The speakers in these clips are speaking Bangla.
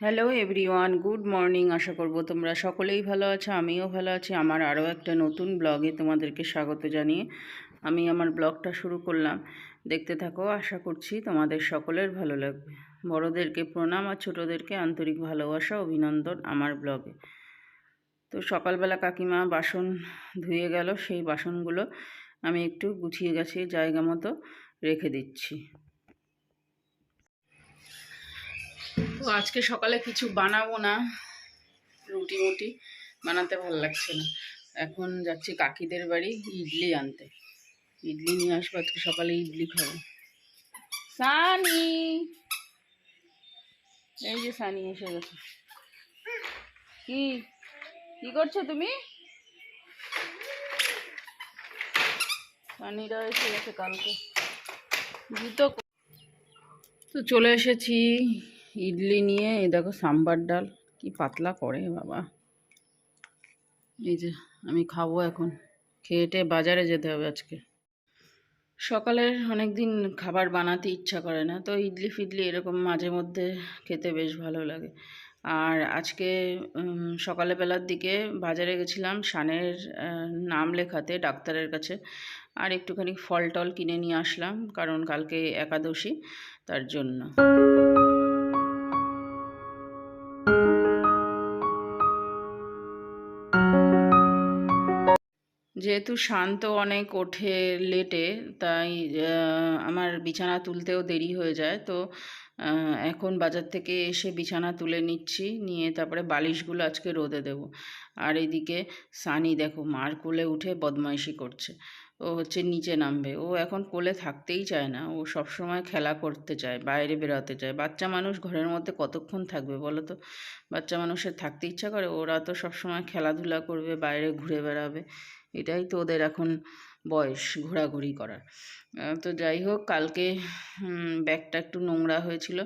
হ্যালো এভরিওয়ান গুড মর্নিং আশা করব তোমরা সকলেই ভালো আছো, আমিও ভালো আছি। আমার আরও একটা নতুন ব্লগে তোমাদেরকে স্বাগত জানিয়ে আমি আমার ব্লগটা শুরু করলাম। দেখতে থাকো, আশা করছি তোমাদের সকলের ভালো লাগবে। বড়োদেরকে প্রণাম আর ছোটোদেরকে আন্তরিক ভালোবাসা, অভিনন্দন আমার ব্লগে। তো সকালবেলা কাকিমা বাসন ধুয়ে গেল, সেই বাসনগুলো আমি একটু গুছিয়ে গেছি জায়গা মতো রেখে দিচ্ছি। তো আজকে সকালে কিছু বানাবো না। রুটি মুটি বানাতে ভালো লাগছে না। এখন যাচ্ছি কাকিদের বাড়ি ইডলি আনতে। ইডলি নিয়ে আসব, আজকে সকালে ইডলি খাব। সানি! এই যে সানি এসে গেছে। কি? কি করছ তুমি? সানিরা এসে গেছে কালকে। জুতো তো চলে এসেছি। ইডলি নিয়ে এই দেখো সাম্বার ডাল কি পাতলা করে বাবা। এই যে আমি খাব এখন খেয়েটে বাজারে যেতে হবে আজকে। সকালের অনেক দিন খাবার বানাতে ইচ্ছা করে না তো ইডলি ফিডলি এরকম মাঝে মধ্যে খেতে বেশ ভালো লাগে। আর আজকে উম, সকালে বেলার দিকে বাজারে গেছিলাম আহ, নাম লেখাতে ডাক্তারের কাছে। আর একটুখানি ফল টল কিনে নিয়ে আসলাম কারণ কালকে একাদশী তার জন্য। যেহেতু শান্ত অনেক ওঠে লেটে, তাই আমার বিছানা তুলতেও দেরি হয়ে যায়। তো এখন বাজার থেকে এসে বিছানা তুলে নিচ্ছি, নিয়ে তারপরে বালিশগুলো আজকে রোদে দেব। আর এদিকে সানি দেখো, মার কোলে উঠে বদমাইশি করছে। ও হচ্ছে নিচে নামবে। ও এখন কোলে থাকতেই চায় না। ও সব সময় খেলা করতে চায়, বাইরে বেরোতে চায়। বাচ্চা মানুষ ঘরের মধ্যে কতক্ষণ থাকবে বলো তো? বাচ্চা মানুষের থাকতে ইচ্ছা করে। ওরা তো সব সময় খেলাধুলা করবে, বাইরে ঘুরে বেড়াবে। এটাই তো ওদের এখন বয়স ঘোরাঘুরি করার। তো যাই হোক, কালকে ব্যাগটা একটু নোংরা হয়েছিল,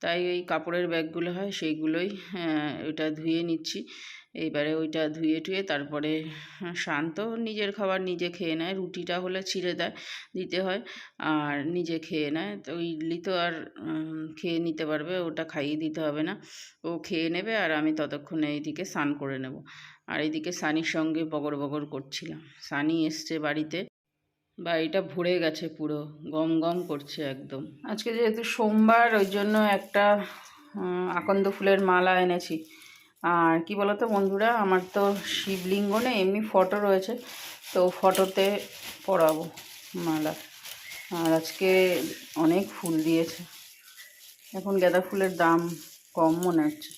তাই ওই কাপড়ের ব্যাগগুলো হয়, সেইগুলোই এটা ওইটা ধুয়ে নিচ্ছি। এইবারে ওইটা ধুয়ে টুয়ে তারপরে শান্ত, নিজের খাবার নিজে খেয়ে নেয়। রুটিটা হলে ছিঁড়ে দেয়, দিতে হয়, আর নিজে খেয়ে নেয়। তো ইডলি তো আর খেয়ে নিতে পারবে, ওটা খাইয়ে দিতে হবে না। ও খেয়ে নেবে আর আমি ততক্ষণে এইদিকে স্নান করে নেব। আর এইদিকে সানির সঙ্গে বগর বগর করছিলাম। সানি এসছে বাড়িতে। বাড়িটা ভরে গেছে পুরো, গম গম করছে একদম। আজকে যেহেতু সোমবার, ওই জন্য একটা আকন্দ ফুলের মালা এনেছি। আর কি বলতো বন্ধুরা, আমার তো শিবলিঙ্গ নেই, এমনি ফটো রয়েছে। তো ফটোতে পরাবো মালা। আর আজকে অনেক ফুল দিয়েছে। এখন গাঁদা ফুলের দাম কম মনে হচ্ছে।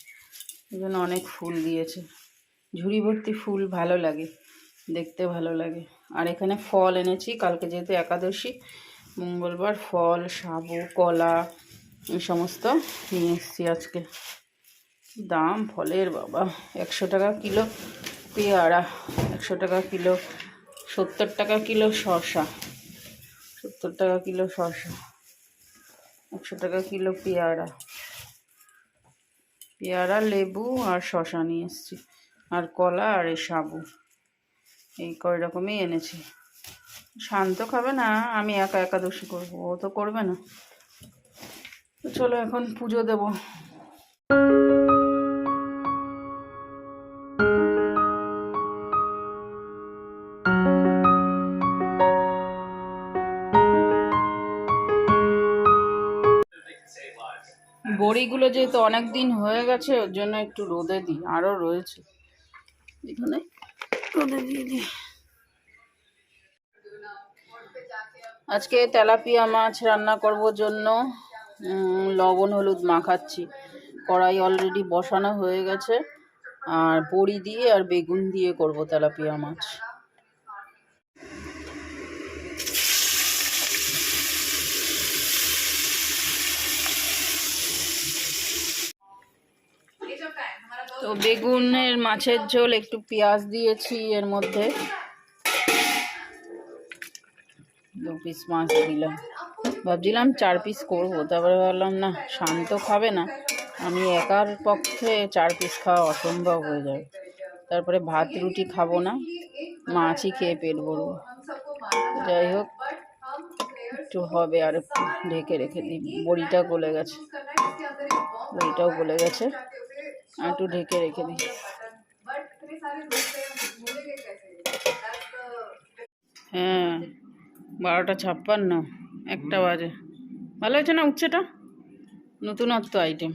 এই জন্য অনেক ফুল দিয়েছে। ঝুড়ি ভর্তি ফুল ভালো লাগে, দেখতে ভালো লাগে। আর এখানে ফল এনেছি, কালকে যেহেতু একাদশী, মঙ্গলবার ফল সাবু কলা, এই সমস্ত নিয়ে এসেছি আজকে। দাম ফলের বাবা, একশো টাকা কিলো পেয়ারা, একশো টাকা কিলো সত্তর টাকা কিলো শসা, সত্তর টাকা কিলো শসা, একশো টাকা কিলো পেয়ারা। পেয়ারা, লেবু আর শসা নিয়ে এসেছি। আর কলা আর এই সাবু, এই কয় রকমই এনেছি। শান্ত খাবে না, আমি একা একাদশী করব, ও তো করবে না। চলো এখন পুজো দেবো। বড়িগুলো যেহেতু অনেক দিন হয়ে গেছে, ওর জন্য একটু রোদে দিই, আরও রয়েছে। এখানে রোদে দিয়ে দিই। আজকে তেলাপিয়া মাছ রান্না করব জন্য। লবণ, হলুদ মাখাচ্ছি। কড়াই অলরেডি বসানো হয়ে গেছে। আর বড়ি দিয়ে আর বেগুন দিয়ে করব তেলাপিয়া মাছ। তো বেগুনের মাছের ঝোল, একটু পেঁয়াজ দিয়েছি এর মধ্যে। দু পিস মাছ দিলাম। ভাবছিলাম চার পিস করব, তারপরে ভাবলাম, না, শান্ত খাবে না। আমি একার পক্ষে চার পিস খাওয়া অসম্ভব হয়ে যাবে তারপরে ভাত, রুটি খাব না। মাছই খেয়ে পেট ভরবো। যাই হোক, একটু হবে আর একটু ঢেকে রেখে দিই। বড়িটা গলে গেছে। বড়িটাও গলে গেছে। একটু ঢেকে রেখে দিই। হ্যাঁ বারোটা ছাপ্পান্ন একটা বাজে। ভালো হয়েছে না উচ্ছেটা? নতুনত্ব আইটেম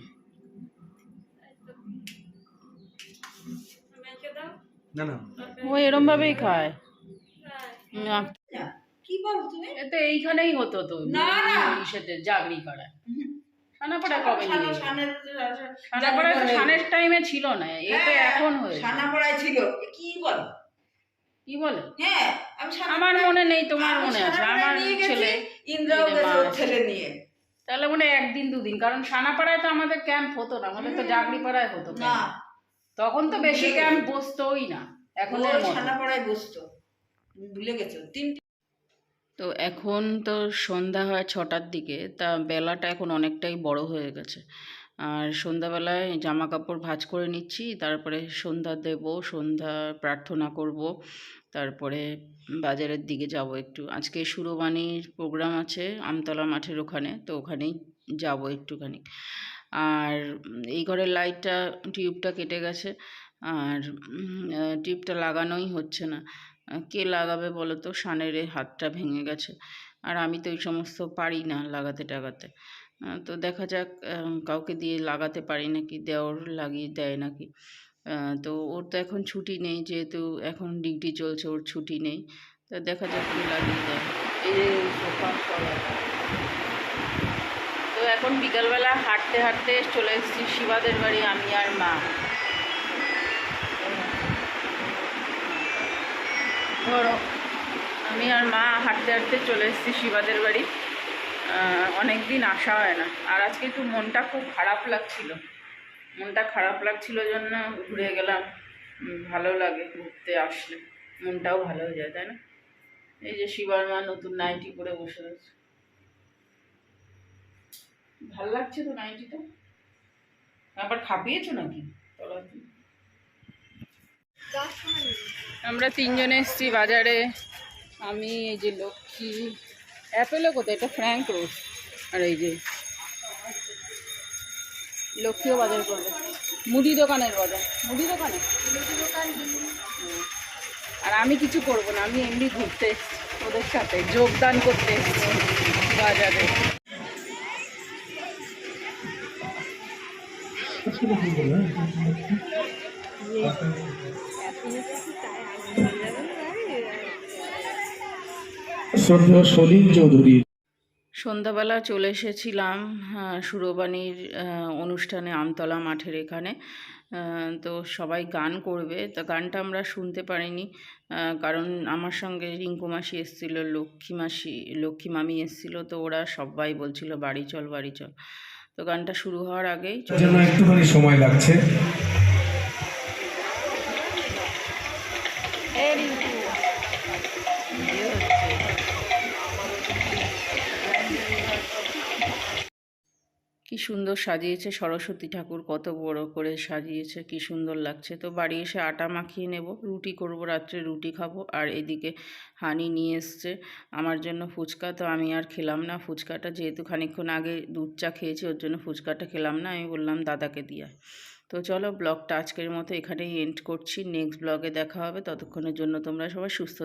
না না। ও এরম ভাবেই খায়। না কি বলো তুমি? এ এইখানেই হতো তো। না, না। ইসেতে জাগরি পাড়ায় সানাপাড়া কবে নিয়ে গেছে? সানের সানাপাড়ায় তো সানের টাইমে ছিল না এই তো এখন হয়েছে। সানাপাড়ায় ছিল। কি বলো? কি বলে? হ্যাঁ আমি আমার মনে নেই তোমার মনে আছে। আমার ছেলে ইন্দ্রাও। ছেলে নিয়ে। তাহলে মনে একদিন দুদিন। কারণ সানাপাড়ায় তো আমাদের ক্যাম্প হতো না আমাদের তো জাগরি পাড়ায় হতো না। তখন তো বেশি ক্যাম্প বসতোই না এখন সানাপাড়ায় বসতো। ভুলে গেছো। তিনটে তো এখন তো সন্ধ্যা হয় ছটার দিকে, তা বেলাটা এখন অনেকটাই বড় হয়ে গেছে। আর সন্ধ্যাবেলায় জামা কাপড় ভাঁজ করে নিচ্ছি, তারপরে সন্ধ্যা দেব, সন্ধ্যা প্রার্থনা করব, তারপরে বাজারের দিকে যাব একটু। আজকে সুরবাণীর প্রোগ্রাম আছে আমতলা মাঠের ওখানে, তো ওখানেই যাব একটুখানি। আর এই ঘরের লাইটটা, টিউবটা কেটে গেছে, আর টিউবটা লাগানোই হচ্ছে না। কে লাগাবে বলো তো সানের হাতটা ভেঙে গেছে। আর আমি তো ওই সমস্ত পারি না লাগাতে টাগাতে। তো দেখা যাক কাউকে দিয়ে লাগাতে পারি নাকি? দেওর লাগিয়ে দেয় নাকি? তো ওর তো এখন ছুটি নেই, যেহেতু এখন ডিউটি চলছে, ওর ছুটি নেই। তো দেখা যাক কি লাগিয়ে দেয়। এই। তো এখন বিকালবেলা হাঁটতে হাঁটতে চলে এসেছি শিবাদের বাড়ি, আমি আর মা। ধরো। আমি আর মা হাঁটতে হাঁটতে চলে এসেছি শিবাদের বাড়ি। অনেক দিন আসা হয় না। আর আজকে একটু মনটা খুব খারাপ লাগছিল। মনটা খারাপ লাগছিল জন্য ঘুরে গেলাম। ভালো লাগে ঘুরতে আসলে। মনটাও ভালো হয়ে যায়, তাই না? এই যে শিবার মা নতুন নাইটি পরে বসে রয়েছে। ভালো লাগছে তো নাইটিটা? আবার খাপিয়েছো নাকি? তলা? আমরা তিনজনে এসেছি বাজারে। আমি, এই যে লক্ষ্মী। অ্যাপেলো কোথায়? এটা ফ্র্যাঙ্ক রোজ আর এই যে লক্ষ্মীও বাজার করবে। মুদি দোকানের বাজার। মুদি দোকানে? আর আমি কিছু করব না। আমি এমনি ঘুরতে ওদের সাথে যোগদান করতে বাজারে। শ্রদ্ধেয় সলিল চৌধুরী। সন্ধ্যাবেলা চলে এসেছিলাম আহ, সুরবাণীর অনুষ্ঠানে আমতলা মাঠের এখানে। তো সবাই গান করবে। তা গানটা আমরা শুনতে পারিনি কারণ আমার সঙ্গে রিঙ্কু মাসি এসেছিল লক্ষ্মী মাসি লক্ষ্মী মামি এসেছিল তো ওরা সবাই বলছিল বাড়ি চল বাড়ি চল। তো গানটা শুরু হওয়ার আগেই একটুখানি সময় লাগছে। সুন্দর সাজিয়েছে। সরস্বতী ঠাকুর কত বড় করে সাজিয়েছে, কি সুন্দর লাগছে। তো বাড়ি এসে আটা মাখিয়ে নেব, রুটি করব, রাত্রে রুটি খাব। আর এদিকে হানি নিয়ে এসছে আমার জন্য ফুচকা। তো আমি আর খেলাম না ফুচকাটা, যেহেতু খানিকক্ষণ আগে দুধ চা খেয়েছি, ওর জন্য ফুচকাটা খেলাম না। আমি বললাম, দাদাকে দিয়ে তো চলো ব্লগটা আজকের মতো এখানেই এন্ড করছি। নেক্সট ব্লগে দেখা হবে। ততক্ষণের জন্য তোমরা সবাই সুস্থ।